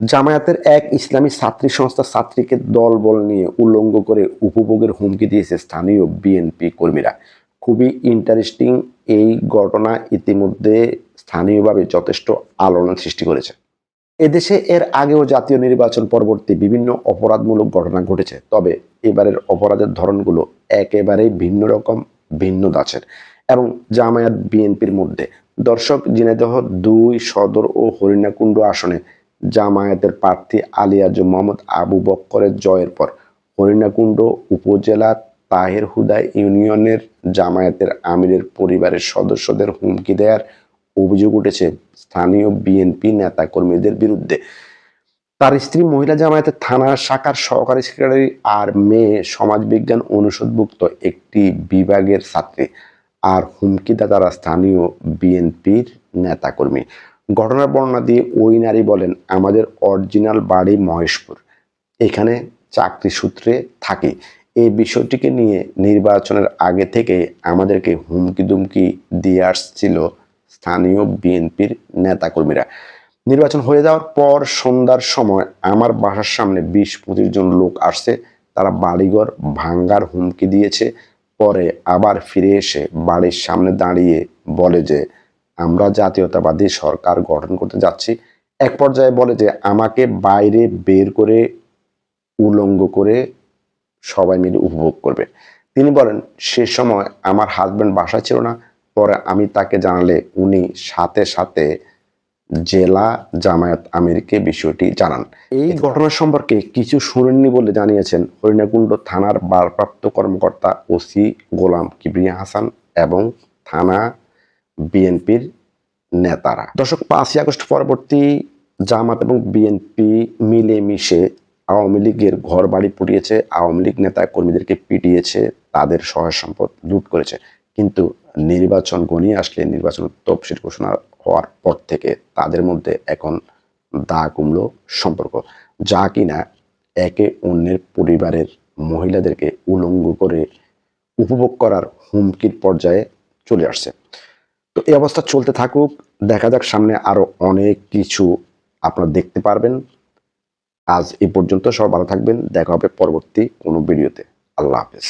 জামায়াতের এক ইসলামী ছাত্রী সংস্থা ছাত্রীকে দল বল নিয়ে উল্লঙ্ঘ করে উপভোগের হুমকি দিয়েছে স্থানীয় বিএনপি কর্মীরা। খুবই ইন্টারেস্টিং এই ঘটনা ইতিমধ্যে স্থানীয়ভাবে যথেষ্ট আলোড়ন সৃষ্টি করেছে। এদেশে এর আগেও জাতীয় নির্বাচন পরবর্তী বিভিন্ন অপরাধমূলক ঘটনা ঘটেছে, তবে এবারের অপরাধের ধরনগুলো একেবারেই ভিন্ন রকম, ভিন্ন দাচের এবং জামায়াত বিএনপির মধ্যে। দর্শক ঝিনাইদহ দুই সদর ও হরিণাকুণ্ড আসনে জামায়াতের প্রার্থী আলিয়াজ মোহাম্মদ আবু বক্করের জয়ের পর হরিণাকুণ্ড উপজেলা তাহের হুদায় ইউনিয়নের জামায়াতের আমিরের পরিবারের সদস্যদের হুমকি দেওয়ার অভিযোগ উঠেছে স্থানীয় বিএনপি নেতাকর্মীদের বিরুদ্ধে। তার স্ত্রী মহিলা জামায়াতের থানা শাখার সহকারী সেক্রেটারি আর মেয়ে সমাজবিজ্ঞান অনুষদভুক্ত একটি বিভাগের ছাত্রী। আর হুমকিদাতারা স্থানীয় বিএনপির নেতাকর্মী। ঘটনার বর্ণনা দিয়ে ওই নারী বলেন, আমাদের অরিজিনাল বাড়ি মহেশপুর। এখানে চাকরি সূত্রে থাকি। এই বিষয়টিকে নিয়ে নির্বাচনের আগে থেকে আমাদেরকে হুমকি দুমকি দিয়ে আসছিল স্থানীয় বিএনপির নেতাকর্মীরা। নির্বাচন হয়ে যাওয়ার পর সন্ধ্যার সময় আমার বাসার সামনে বিশ পঁচিশ জন লোক আসছে। তারা বাড়িঘর ভাঙ্গার হুমকি দিয়েছে। পরে আবার ফিরে এসে বাড়ির সামনে দাঁড়িয়ে বলে যে আমরা জাতীয়তাবাদী সরকার গঠন করতে যাচ্ছি। এক পর্যায়ে বলে যে, আমাকে বাইরে বের করে উলঙ্গ করে সবাই মিলে উপভোগ করবে। তিনি বলেন, সে সময় আমার হাজব্যান্ড বাসায় ছিল না। পরে আমি তাকে জানালে উনি সাথে সাথে জেলা জামায়াত আমিরকে বিষয়টি জানান। এই ঘটনা সম্পর্কে কিছু শুনেননি বলে জানিয়েছেন হরিণাকুণ্ড থানার ভারপ্রাপ্ত কর্মকর্তা ওসি গোলাম কিবরিয়া হাসান এবং থানা বিএনপির নেতারা। দর্শক, পাঁচই আগস্ট পরবর্তী জামাত এবং বিএনপি মিলেমিশে আওয়ামী লীগের ঘর বাড়ি পুড়িয়েছে, আওয়ামী লীগ নেতা কর্মীদেরকে পিটিয়েছে, তাদের সহায় সম্পদ লুট করেছে। কিন্তু নির্বাচন গণিয়ে আসলে নির্বাচন তফসিল ঘোষণা হওয়ার পর থেকে তাদের মধ্যে এখন দা কুমড়ো সম্পর্ক। যা কিনা একে অন্যের পরিবারের মহিলাদেরকে উলঙ্গ করে উপভোগ করার হুমকির পর্যায়ে চলে আসছে। তো এই অবস্থা চলতে থাকুক, দেখা যাক সামনে আরও অনেক কিছু আপনারা দেখতে পারবেন। আজ এ পর্যন্ত সব ভালো থাকবেন, দেখা হবে পরবর্তী কোনো ভিডিওতে। আল্লাহ হাফেজ।